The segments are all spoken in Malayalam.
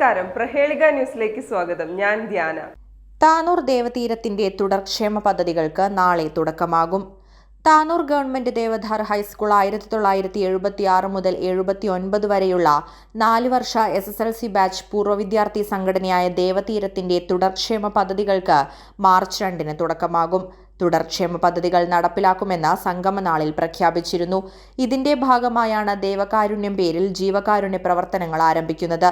നമസ്കാരം. പ്രഹേളിക ന്യൂസിലേക്ക് സ്വാഗതം. ഞാൻ ധ്യാന. താനൂർ ദേവതീരത്തിന്റെ തുടർക്ഷേമ പദ്ധതികൾക്ക് നാളെ തുടക്കമാകും. താനൂർ ഗവൺമെന്റ് ദേവധാർ ഹൈസ്കൂൾ ആയിരത്തി തൊള്ളായിരത്തി എഴുപത്തി ആറ് മുതൽ എഴുപത്തി ഒൻപത് വരെയുള്ള നാല് വർഷ S S L C batch പൂർവ വിദ്യാർത്ഥി സംഘടനയായ ദേവതീരത്തിന്റെ തുടർക്ഷേമ പദ്ധതികൾക്ക് മാർച്ച് രണ്ടിന് തുടക്കമാകും. തുടർക്ഷേമ പദ്ധതികൾ നടപ്പിലാക്കുമെന്ന് സംഗമനാളിൽ പ്രഖ്യാപിച്ചിരുന്നു. ഇതിന്റെ ഭാഗമായാണ് ദേവകാരുണ്യം പേരിൽ ജീവകാരുണ്യ പ്രവർത്തനങ്ങൾ ആരംഭിക്കുന്നത്.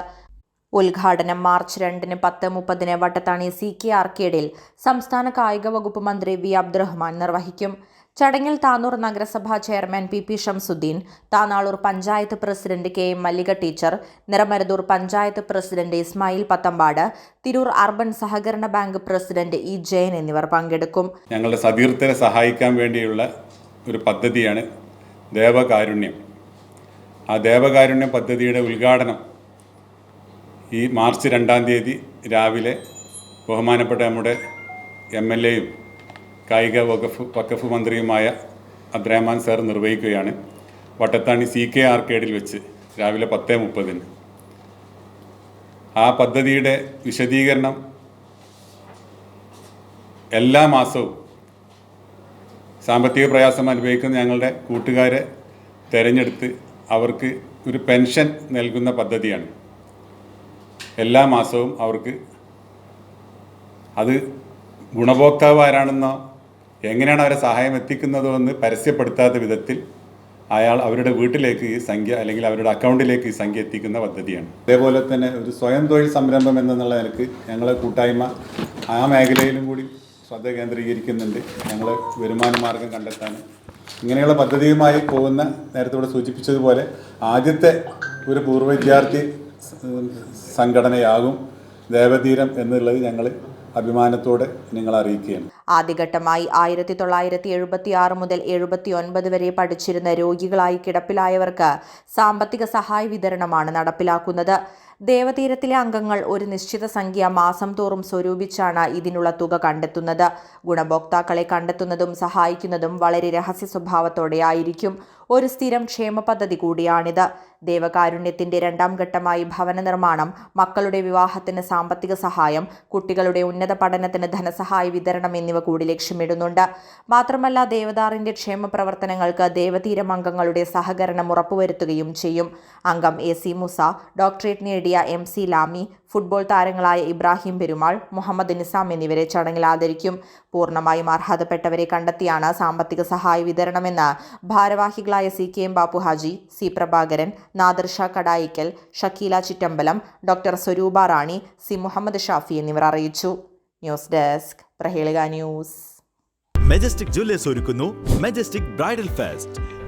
ഉദ്ഘാടനം മാർച്ച് രണ്ടിന് പത്ത് മുപ്പതിന് വട്ടത്താണി സി കെ ആർക്കേഡിൽ സംസ്ഥാന കായിക വകുപ്പ് മന്ത്രി വി അബ്ദുറഹ്മാൻ നിർവഹിക്കും. ചടങ്ങിൽ താനൂർ നഗരസഭാ chairman P P Shamsuddin Tanalur panchayat president K M Mallika teacher Niramaruthur panchayat president Ismail Pathampad Tirur urban സഹകരണ ബാങ്ക് പ്രസിഡന്റ് ഇ ജയൻ എന്നിവർ പങ്കെടുക്കും. ഞങ്ങളുടെ സതീർത്ഥരെ സഹായിക്കാൻ വേണ്ടിയുള്ള ഒരു പദ്ധതിയാണ് ദേവകാരുണ്യം. ആ ദേവകാരുണ്യം പദ്ധതിയുടെ ഉദ്ഘാടനം ഈ മാർച്ച് രണ്ടാം തീയതി രാവിലെ ബഹുമാനപ്പെട്ട നമ്മുടെ എം എൽ എയും കായിക വകുപ്പ് വക്കഫ് മന്ത്രിയുമായ അബ്ദുറഹ്മാൻ സാർ നിർവഹിക്കുകയാണ്. വട്ടത്താണി സി കെ ആർക്കേഡിൽ വെച്ച് രാവിലെ പത്ത് മുപ്പതിന്. ആ പദ്ധതിയുടെ വിശദീകരണം എല്ലാ മാസവും സാമ്പത്തിക പ്രയാസം അനുഭവിക്കുന്ന ഞങ്ങളുടെ കൂട്ടുകാരെ തിരഞ്ഞെടുത്ത് അവർക്ക് ഒരു പെൻഷൻ നൽകുന്ന പദ്ധതിയാണ്. എല്ലാ മാസവും അവർക്ക് അത് ഗുണഭോക്താവ് ആരാണെന്നോ എങ്ങനെയാണ് അവരെ സഹായം എത്തിക്കുന്നതോ എന്ന് പരസ്യപ്പെടുത്താത്ത വിധത്തിൽ അയാൾ അവരുടെ വീട്ടിലേക്ക് ഈ സംഖ്യ അല്ലെങ്കിൽ അവരുടെ അക്കൗണ്ടിലേക്ക് ഈ സംഖ്യ എത്തിക്കുന്ന പദ്ധതിയാണ്. അതേപോലെ തന്നെ ഒരു സ്വയം തൊഴിൽ സംരംഭം എന്നുള്ള നിലയ്ക്ക് ഞങ്ങളെ കൂട്ടായ്മ ആ മേഖലയിലും കൂടി ശ്രദ്ധ കേന്ദ്രീകരിക്കുന്നുണ്ട്. ഞങ്ങൾ വരുമാന മാർഗം കണ്ടെത്താൻ ഇങ്ങനെയുള്ള പദ്ധതിയുമായി പോകുന്ന നേരത്തെ ഇവിടെ സൂചിപ്പിച്ചതുപോലെ ആദ്യത്തെ ഒരു പൂർവ വിദ്യാർത്ഥി സംഘടനയാകും ദേവതീരം എന്നുള്ളത് ഞങ്ങൾ അഭിമാനത്തോടെ നിങ്ങൾ അറിയിക്കുകയാണ് ആദ്യഘട്ടമായി ആയിരത്തി തൊള്ളായിരത്തി എഴുപത്തി ആറ് മുതൽ എഴുപത്തി ഒൻപത് വരെ പഠിച്ചിരുന്ന രോഗികളായി കിടപ്പിലായവർക്ക് സാമ്പത്തിക സഹായ വിതരണമാണ് നടപ്പിലാക്കുന്നത്. ദേവതീരത്തിലെ അംഗങ്ങൾ ഒരു നിശ്ചിത സംഖ്യ മാസം തോറും സ്വരൂപിച്ചാണ് ഇതിനുള്ള തുക കണ്ടെത്തുന്നത്. ഗുണഭോക്താക്കളെ കണ്ടെത്തുന്നതും സഹായിക്കുന്നതും വളരെ രഹസ്യ സ്വഭാവത്തോടെ ആയിരിക്കും. ഒരു സ്ഥിരം ക്ഷേമ പദ്ധതി കൂടിയാണിത്. ദേവകാരുണ്യത്തിന്റെ രണ്ടാം ഘട്ടമായി ഭവന നിർമ്മാണം മക്കളുടെ വിവാഹത്തിന് സാമ്പത്തിക സഹായം കുട്ടികളുടെ ഉന്നത പഠനത്തിന് ധനസഹായ വിതരണം എന്നിവ കൂടി ലക്ഷ്യമിടുന്നുണ്ട്. മാത്രമല്ല ദേവദാറിന്റെ ക്ഷേമ പ്രവർത്തനങ്ങൾക്ക് ദേവതീരം അംഗങ്ങളുടെ സഹകരണം ഉറപ്പുവരുത്തുകയും ചെയ്യും. അംഗം എ സി മുസ ഡോക്ടറേറ്റ് നേടിയ എം സി ലാമി ഫുട്ബോൾ താരങ്ങളായ ഇബ്രാഹിം പെരുമാൾ മുഹമ്മദ് നിസാം എന്നിവരെ ചടങ്ങിൽ ആദരിക്കും. പൂർണമായും അർഹതപ്പെട്ടവരെ കണ്ടെത്തിയാണ് സാമ്പത്തിക സഹായ വിതരണമെന്ന് ഭാരവാഹികളായ C K M Bappu Haji C Prabhakaran Nadarsha Kadayikkal Shakeela Chittambalam doctor Swaroopa Rani C Muhammad Shafi എന്നിവർ അറിയിച്ചു. News desk Prahelika news. Majestic jewellers ഒരുക്കുന്നു. Majestic bridal fest.